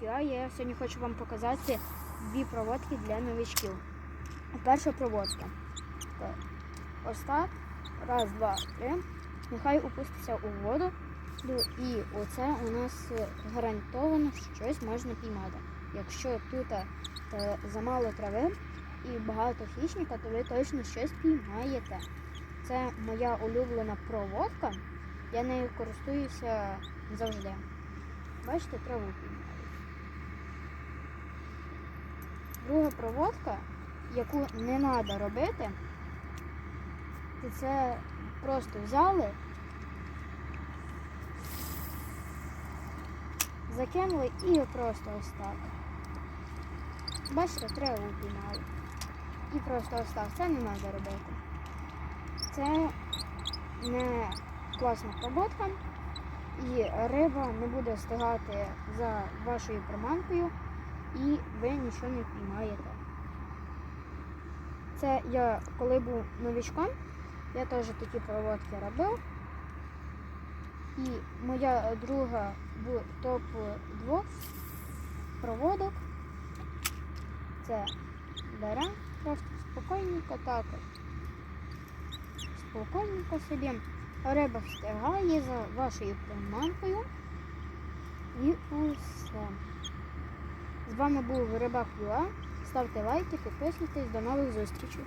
Я сьогодні хочу вам показати дві проводки для новичків. Перша проводка. Ось так. Раз, два, три. Нехай опуститься у воду. Ну, І оце у нас гарантовано щось можна піймати. Якщо тут е, замало трави і багато хищника, то ви точно щось піймаєте. Це моя улюблена проводка. Я нею користуюся завжди. Бачите, траву піймаю. Друга проводка, яку не треба робити, то це просто взяли, закинули і просто ось так. Бачите, траву піймали. І просто ось так. Це не треба робити. Це не класна проводка. І риба не буде встигати за вашою приманкою, і ви нічого не піймаєте. Це я коли був новичком, я теж такі проводки робив. І моя друга в топ 2 проводок. Це бере просто спокійненько так. Спокійненько собі. Риба встигає за вашою приманкою. І усе. З вами був Рибак Юа. Ставте лайки, підписуйтесь. До нових зустрічей.